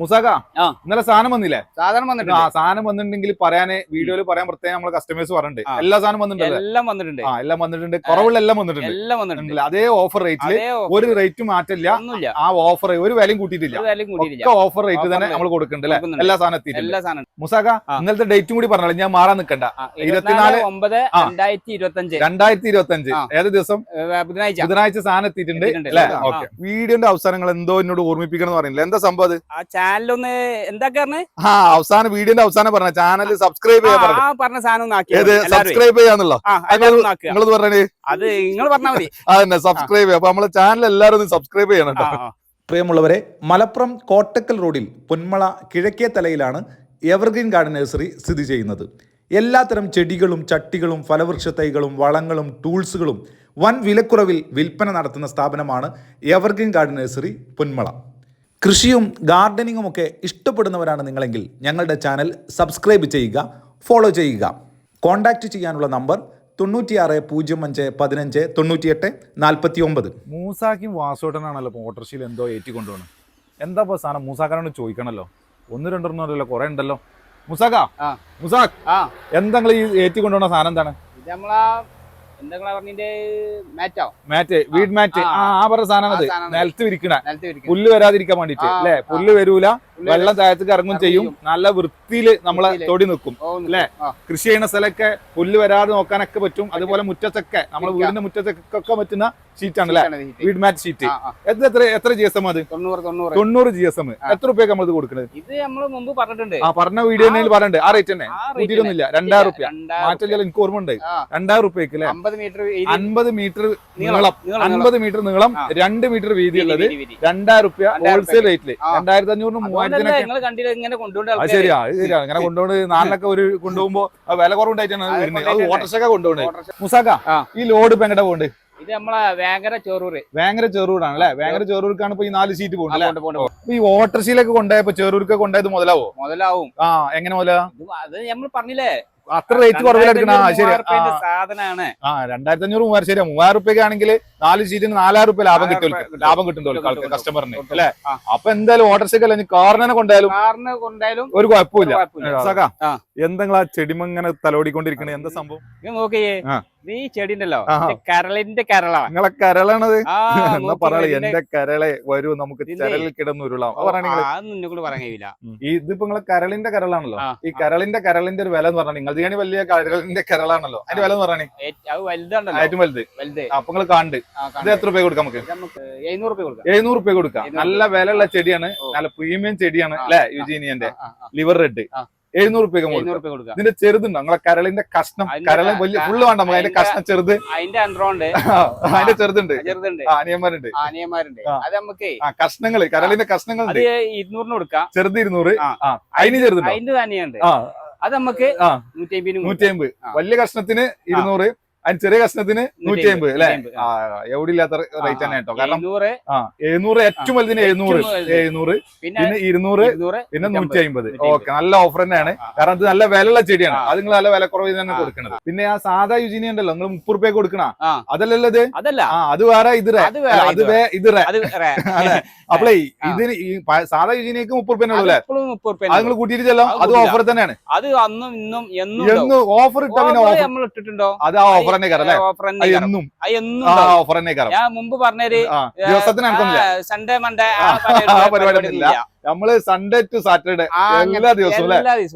മുസാക. ഇന്നലെ സാധനം വന്നില്ലേ? സാധനം വന്നിട്ട് ആ സാധനം വന്നിട്ടുണ്ടെങ്കിൽ പറയാന് വീഡിയോയിൽ പറയാൻ പ്രത്യേകം നമ്മളെ കസ്റ്റമേഴ്സ് പറഞ്ഞിട്ടുണ്ട്. എല്ലാ സാധനം വന്നിട്ടുണ്ട് എല്ലാം വന്നിട്ടുണ്ട്. ആ എല്ലാം വന്നിട്ടുണ്ട്. കുറവുള്ള എല്ലാം വന്നിട്ടുണ്ട്. എല്ലാം വന്നിട്ടുണ്ട്. അതേ ഓഫർ റേറ്റിൽ ഒരു റേറ്റ് മാറ്റില്ല ആ ഓഫർ ഒരു വിലയും കൂട്ടിയിട്ടില്ല. ഓഫർ റേറ്റ് തന്നെ നമ്മൾ കൊടുക്കുന്നുണ്ട് അല്ലെ. എല്ലാ സാധനം എല്ലാ സാധനം. മുസാക ഇന്നലത്തെ ഡേറ്റും കൂടി പറഞ്ഞാലും ഞാൻ മാറാൻ നിൽക്കണ്ട ഇരുപത്തിനാല് ഒമ്പത്. രണ്ടായിരത്തി ഇരുപത്തി അഞ്ച് രണ്ടായിരത്തി ഇരുപത്തി അഞ്ച്. ഏത് ദിവസം ബുധനാഴ്ച. ബുധനാഴ്ച സാധനം എത്തിയിട്ടുണ്ട് എത്തിയിട്ടുണ്ട്. അല്ലെ? ഓക്കെ. വീഡിയോന്റെ അവസാനങ്ങൾ എന്തോ എന്നോട് ഓർമ്മിപ്പിക്കണം എന്ന് പറയുന്നില്ല. എന്താ സംഭവം അത്? ചാനലൊന്ന് എന്താ പറഞ്ഞ്? ആ അവസാനം വീഡിയോന്റെ അവസാനം പറഞ്ഞ. ചാനൽ സബ്സ്ക്രൈബ് ചെയ്യാൻ പറഞ്ഞു ആ പറഞ്ഞ. സാധനം സബ്സ്ക്രൈബ് ചെയ്യാന്നുള്ളോ? നിങ്ങളത് പറഞ്ഞേ. അത് നിങ്ങൾ പറഞ്ഞാൽ മതി. അതന്നെ സബ്സ്ക്രൈബ് ചെയ്യാം. അപ്പൊ നമ്മളെ ചാനൽ എല്ലാവരും ഒന്ന് സബ്സ്ക്രൈബ് ചെയ്യണം കേട്ടോ. പ്രിയമുള്ളവരെ മലപ്പുറം കോട്ടക്കൽ റോഡിൽ പൊന്മള കിഴക്കേ തലയിലാണ് എവർഗ്രീൻ ഗാർഡൻ നഴ്സറി സ്ഥിതി ചെയ്യുന്നത്. എല്ലാത്തരം ചെടികളും ചട്ടികളും ഫലവൃക്ഷ തൈകളും വളങ്ങളും ടൂൾസുകളും വൻ വിലക്കുറവിൽ വിൽപ്പന നടത്തുന്ന സ്ഥാപനമാണ് എവർഗ്രീൻ ഗാർഡൻ നഴ്സറി പൊന്മള. കൃഷിയും ഗാർഡനിങ്ങും ഒക്കെ ഇഷ്ടപ്പെടുന്നവരാണ് നിങ്ങളെങ്കിൽ ഞങ്ങളുടെ ചാനൽ സബ്സ്ക്രൈബ് ചെയ്യുക ഫോളോ ചെയ്യുക. കോൺടാക്റ്റ് ചെയ്യാനുള്ള നമ്പർ തൊണ്ണൂറ്റിയാറ് പൂജ്യം അഞ്ച് പതിനഞ്ച് തൊണ്ണൂറ്റിയെട്ട് നാൽപ്പത്തി ഒമ്പത് മൂസാക്കും വാസോട്ടനാണല്ലോ ഇപ്പൊ ഓട്ടർഷിയിൽ എന്തോ ഏറ്റി കൊണ്ടുപോകണം എന്താ ഇപ്പൊ സാധനം? മൂസാക്കാനോട് ചോദിക്കണല്ലോ. ഒന്ന് രണ്ടോ കുറെ ഉണ്ടല്ലോ. മുസാക്ക. മുസാഖ് ആ. എന്താ ഈ ഏറ്റി കൊണ്ടുപോകുന്ന സാധനം എന്താണ്? ഇത് നമ്മളാ എന്താ പറഞ്ഞിന്റെ മാറ്റോ? മാറ്റ് വീട് മാറ്റ്. ആ, പറഞ്ഞ സാധനം. നിലത്ത് വിരിക്കണ. പുല്ല് വരാതിരിക്കാൻ വേണ്ടിട്ട്. അല്ലെ? പുല്ല് വരൂല. വെള്ളം താഴത്തേക്ക് ഇറങ്ങും ചെയ്യും. നല്ല വൃത്തിയിൽ നമ്മളെ തൊടി നിൽക്കും അല്ലെ? ല്ലേ? കൃഷി ചെയ്യുന്ന സ്ഥലമൊക്കെ പുല്ല് വരാതെ നോക്കാനൊക്കെ പറ്റും. അതുപോലെ മുറ്റത്തൊക്കെ നമ്മളെ വീടിന്റെ മുറ്റത്തൊക്കെ പറ്റുന്ന ഷീറ്റാണ് അല്ലെ വീട് മാറ്റ് ഷീറ്റ്. എത്ര എത്ര എത്ര ജി എസ് എം അത്? തൊണ്ണൂറ് ജി എസ് എം എത്ര റുപ്യ നമ്മൾ ഇത് കൊടുക്കുന്നത് ഇത് നമ്മൾ മുമ്പ് പറഞ്ഞിട്ടുണ്ട്. ആ പറഞ്ഞ വീഡിയോ പറഞ്ഞിട്ടുണ്ട്. ആ റേറ്റ് തന്നെ. കൂട്ടിയിട്ടൊന്നുമില്ല. രണ്ടായിരം റുപ്യ. മാറ്റം എനിക്ക് ഓർമ്മ ഉണ്ട് രണ്ടായിരം റുപ്യക്ക് അല്ലെ? അൻപത് മീറ്റർ നീളം അൻപത് മീറ്റർ നീളം. രണ്ട് മീറ്റർ വീതി ഉള്ളത് വീതി, വീതി. രണ്ടായിരം റുപ്യ ഹോൾസെയിൽ റേറ്റിൽ. രണ്ടായിരത്തി അഞ്ഞൂറിന് മൂവായിരത്തിനൊക്കെ നിങ്ങൾ കണ്ടില്ല? ഇങ്ങനെ കൊണ്ടുപോകേണ്ട. ശരിയാ ശരിയാ. കൊണ്ടുപോയി നാലിനൊക്കെ ഒരു കൊണ്ടുപോകുമ്പോ വില കുറവുണ്ടായിട്ടാണ് വരുന്നത്. അത് ഓട്ടർഷൊക്കെ കൊണ്ടുപോകണേ മുസാക്ക ഈ ലോഡ് ഇപ്പൊ എങ്ങടെ പോകണ്ട്? ഇത് നമ്മളെ വേങ്ങര ചെറൂർ വേങ്ങര ചെറൂരാണ് അല്ലെ? വേങ്ങര ചെറൂർക്കാണ് ഇപ്പൊ ഈ നാല് സീറ്റ് പോകുന്നത് പോണ്ട്. ഈ ഓട്ടർഷയിലൊക്കെ കൊണ്ടുപോയപ്പോ ചെറൂർക്ക് കൊണ്ടുപോയത് മുതലാവോ? മുതലാവും. ആ എങ്ങനെ മുതലാ? അത് നമ്മൾ പറഞ്ഞില്ലേ? അത്ര റേറ്റ് കുറവിലെടുക്കണ ആ ശരി സാധനമാണ് ആ. രണ്ടായിരത്തി അഞ്ഞൂറ് മൂവായിരം ശരിയാ. മൂവായിരം റുപ്യക്ക് ആണെങ്കിൽ നാല് സീറ്റിന് നാലായിരം റുപ്യ ലാഭം കിട്ടും ലാഭം കിട്ടും കിട്ടും, കിട്ടും, കസ്റ്റമറിന്. അല്ലെ. അപ്പൊ എന്തായാലും ഓട്ടർ സൈക്കിൾ അല്ലെങ്കിൽ കാറിനെ കൊണ്ടായാലും കാറിനെ കൊണ്ടായാലും ഒരു കുഴപ്പമില്ല. ആ. എന്തെങ്കിലും ആ ചെടിമങ്ങനെ തലോടിക്കൊണ്ടിരിക്കണേ? എന്താ സംഭവം? നോക്കിയേ. ഈ ചെടി ഉണ്ടല്ലോ കരളിന്റെ കരളാണ് നിങ്ങളെ കരളാണത്. എന്നാ പറയാ എന്റെ കരളെ വരൂ നമുക്ക് ചരലിൽ കിടന്നുരുളാം. ഇന്നോട് പറയാൻ കഴിയില്ല. ഇതിപ്പോ നിങ്ങളെ കരളിന്റെ കരളാണല്ലോ. ഈ കരളിന്റെ കരളിന്റെ ഒരു വില എന്ന് പറഞ്ഞാൽ നിങ്ങൾ ഇതിന് വലിയ കരളിന്റെ കരളാണല്ലോ. അതിന്റെ വില എന്ന് പറഞ്ഞേ വലുതാണല്ലോ. ഏറ്റവും വലുത്. വലുത്. അപ്പൊ നിങ്ങൾ കാണ്ട്. ഇത് എത്ര രൂപ കൊടുക്കാം നമുക്ക്? എഴുന്നൂറ് രൂപ കൊടുക്കാം. നല്ല വില ഉള്ള ചെടിയാണ്. നല്ല പ്രീമിയം ചെടിയാണ് അല്ലെ യുജീനിയന്റെ? Liver red. എഴുന്നൂറ് രൂപ കൊടുക്കാം ഇതിന്റെ ചെറുതുണ്ട് നമ്മളെ കരളിന്റെ കഷ്ണം. കരൾ വലിയ ഫുള്ള് വേണ്ട നമുക്ക് അതിന്റെ കഷ്ണം ചെറുത്. അതിന്റെ അന്ത്രോണ്ട് അതിന്റെ ചെറുതുണ്ട്. ചെറുതുണ്ട്. ആനിയന്മാരുണ്ട് ആനയന്മാരുണ്ട്. അത് നമുക്ക് കഷ്ണങ്ങൾ. കരളിന്റെ കഷ്ണങ്ങൾ ഇരുന്നൂറിന് കൊടുക്കാം. ചെറുത് ഇരുന്നൂറ്. അതിന് ചെറുതുണ്ട്? അതിന്റെ തന്നെയുണ്ട്. അത് നമുക്ക്. നൂറ്റി അമ്പത്. വലിയ കഷ്ണത്തിന് ഇരുന്നൂറ്. അതിന് ചെറിയ കഷ്ണത്തിന് നൂറ്റി അമ്പത് അല്ലെ? എവിടെയില്ലാത്ത എവിടെ ഇല്ലാത്ത റേറ്റ് തന്നെ കേട്ടോ. കാരണം എഴുന്നൂറ്. ഏറ്റവും വലുതിന് എഴുന്നൂറ്. എഴുന്നൂറ്. പിന്നെ ഇരുന്നൂറ് പിന്നെ നൂറ്റി അമ്പത്. ഓക്കെ നല്ല ഓഫർ തന്നെയാണ്. കാരണം ഇത് നല്ല വിലയുള്ള ചെടിയാണ്. അത് നിങ്ങൾ നല്ല വില കുറവ് തന്നെ ആ. കൊടുക്കണത്. പിന്നെ ആ സാധാ യുജിനി ഉണ്ടല്ലോ നിങ്ങൾ മുപ്പത് റുപ്യ കൊടുക്കണ. അതല്ലല്ലോ ഇത് അതല്ല. ആ അത് വേറെ ഇത്. അത് ഇത് അപ്പളേ ഇതിന് സാധാ യുജിനിക്ക് മുപ്പത് റുപ്യ ഉള്ളൂ അത് നിങ്ങൾ കൂട്ടിയിട്ട് ചെല്ലോ അത് ഓഫർ തന്നെയാണ്. അത് അന്നും ഇന്നും എന്നും ഓഫർ ഇട്ടാ പിന്നെ ഓഫർ ഇട്ടിട്ടുണ്ടോ? അത് ആ ഓഫർ തന്നെ കയറല്ലേ ഓഫർ തന്നെ അത് എന്നും. എന്നും ആ ഓഫർ തന്നെ കയറും ഞാൻ മുമ്പ് പറഞ്ഞൊരു ആ ദിവസത്തിന് സൺഡേ മൺഡേ പരിപാടി. നമ്മൾ സൺഡേ ടു സാറ്റർഡേ എല്ലാ ദിവസവും എല്ലാ ദിവസവും.